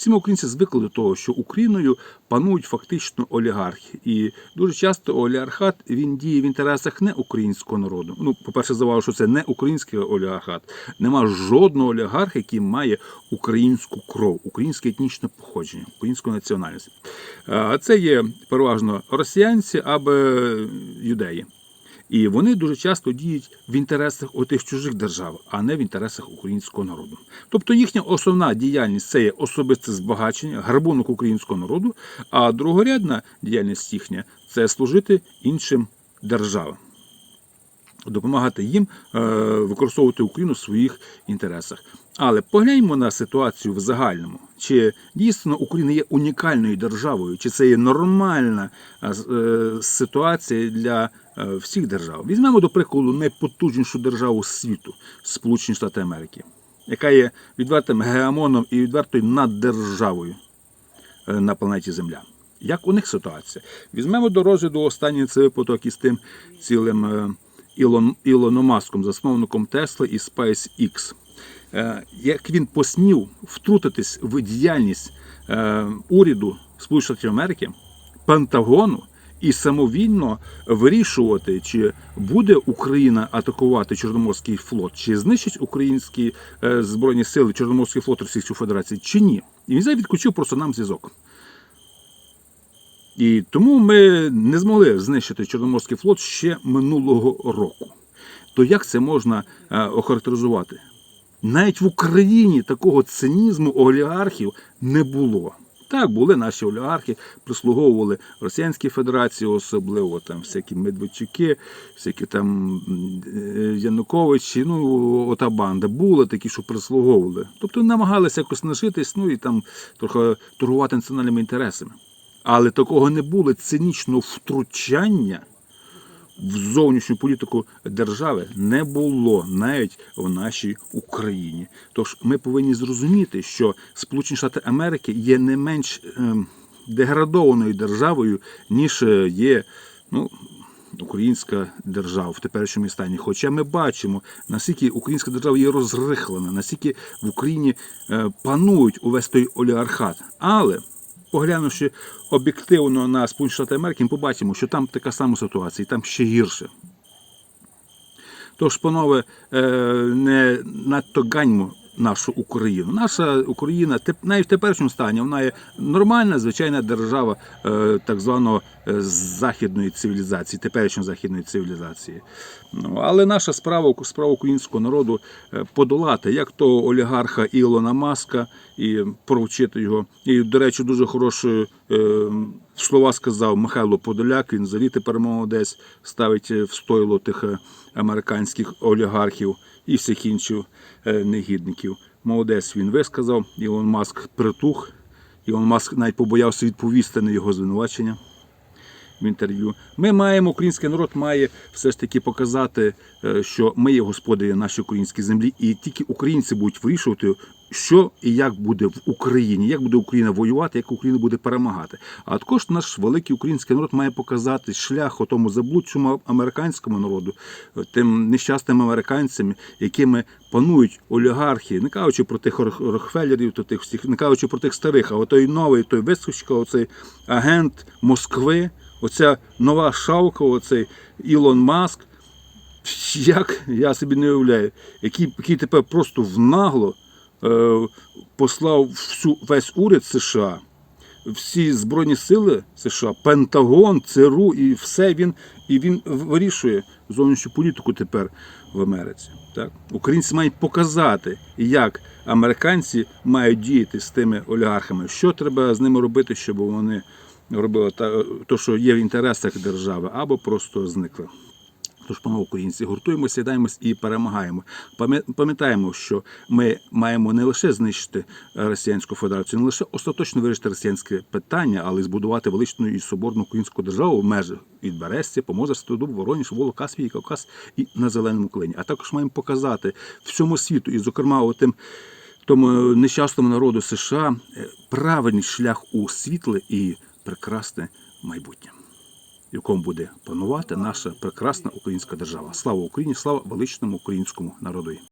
всі ми українці звикли до того, що Україною панують фактично олігархи. І дуже часто олігархат він діє в інтересах не українського народу. Ну, по-перше, заважаю, що це не український олігархат. Нема жодного олігарха, який має українську кров, українське етнічне походження, українську національність. А це є переважно росіянці або юдеї. І вони дуже часто діють в інтересах отих чужих держав, а не в інтересах українського народу. Тобто їхня основна діяльність це є особисте збагачення, грабунок українського народу, а другорядна діяльність їхня це служити іншим державам. Допомагати їм е, використовувати Україну в своїх інтересах. Але погляньмо на ситуацію в загальному. Чи дійсно Україна є унікальною державою, чи це є нормальна е, е, ситуація для е, всіх держав? Візьмемо до прикладу найпотужнішу державу світу Сполучені Штати Америки, яка є відвертим геомоном і відвертою наддержавою на планеті Земля. Як у них ситуація? Візьмемо до розгляду останній цей випадок із тим цілим Ілон, Ілоном Маском, засновником Тесла і SpaceX. Е, Як він посмів втрутитись в діяльність е, уряду Сполучених Штатів Америки, Пентагону і самовільно вирішувати, чи буде Україна атакувати Чорноморський флот, чи знищить українські е, збройні сили Чорноморський флот Російської Федерації, чи ні. І він відключив просто нам зв'язок. І тому ми не змогли знищити Чорноморський флот ще минулого року. То як це можна охарактеризувати? Навіть в Україні такого цинізму олігархів не було. Так, були наші олігархи, прислуговували Росіянській Федерації, особливо там всякі Медведчуки, всякі там е, Януковичі, ну ота банда. Були такі, що прислуговували. Тобто намагалися якось нажитись, ну і там трохи торгувати національними інтересами. Але такого не було цинічного втручання в зовнішню політику держави не було навіть в нашій Україні. Тож ми повинні зрозуміти, що Сполучені Штати Америки є не менш ем, деградованою державою, ніж е, є ну, українська держава в теперішньому стані. Хоча ми бачимо, наскільки українська держава є розрихлена, наскільки в Україні е, панують увесь той олігархат. Але поглянувши об'єктивно на Сполучені Штати Америки, ми побачимо, що там така сама ситуація, і там ще гірше. Тож, панове, е, не надто ганьмо нашу Україну. Наша Україна навіть в теперішньому стані вона є нормальна, звичайна держава е, так званого е, західної цивілізації, теперішньої західної цивілізації. Ну, але наша справа, справа українського народу е, подолати як того олігарха Ілона Маска і провчити його. І, до речі, дуже хорошою слова сказав Михайло Подоляк. Він взагалі тепер молодець ставить е, в стойло тих американських олігархів і всіх інших е, негідників. Молодець він висказав. Ілон Маск притух. Ілон Маск навіть побоявся відповісти на його звинувачення в інтерв'ю. Ми маємо, український народ має все ж таки показати, е, що ми є господарі нашої української землі, і тільки українці будуть вирішувати, що і як буде в Україні, як буде Україна воювати, як Україна буде перемагати. А також наш великий український народ має показати шлях тому заблудшому американському народу, тим нещасним американцям, якими панують олігархи, не кажучи про тих Рокфеллерів, то тих всіх, не кажучи про тих старих, а отой новий, той вискочка, оцей агент Москви, оця нова шавка, оцей Ілон Маск. Як я собі не уявляю, який, який тепер просто внагло е, послав всю, весь уряд США, всі Збройні сили США, Пентагон, ЦРУ і все він, і він вирішує зовнішню політику тепер в Америці. Так? Українці мають показати, як американці мають діяти з тими олігархами, що треба з ними робити, щоб вони робили то, що є в інтересах держави, або просто зникли. Тож, панове українці, гуртуємося, сідаємось і перемагаємо. Пам'ятаємо, що ми маємо не лише знищити Росіянську Федерацію, не лише остаточно вирішити росіянське питання, але й збудувати величну і соборну українську державу в межах від Берестя, Помоза, Стодуб, Вороніж, Волок, Каспій, Кавказ і на Зеленому клині. А також маємо показати всьому світу, і, зокрема, отим тому нещасному народу США е, правильний шлях у світле і прекрасне майбутнє в якому буде панувати наша прекрасна українська держава. Слава Україні! Слава величному українському народу!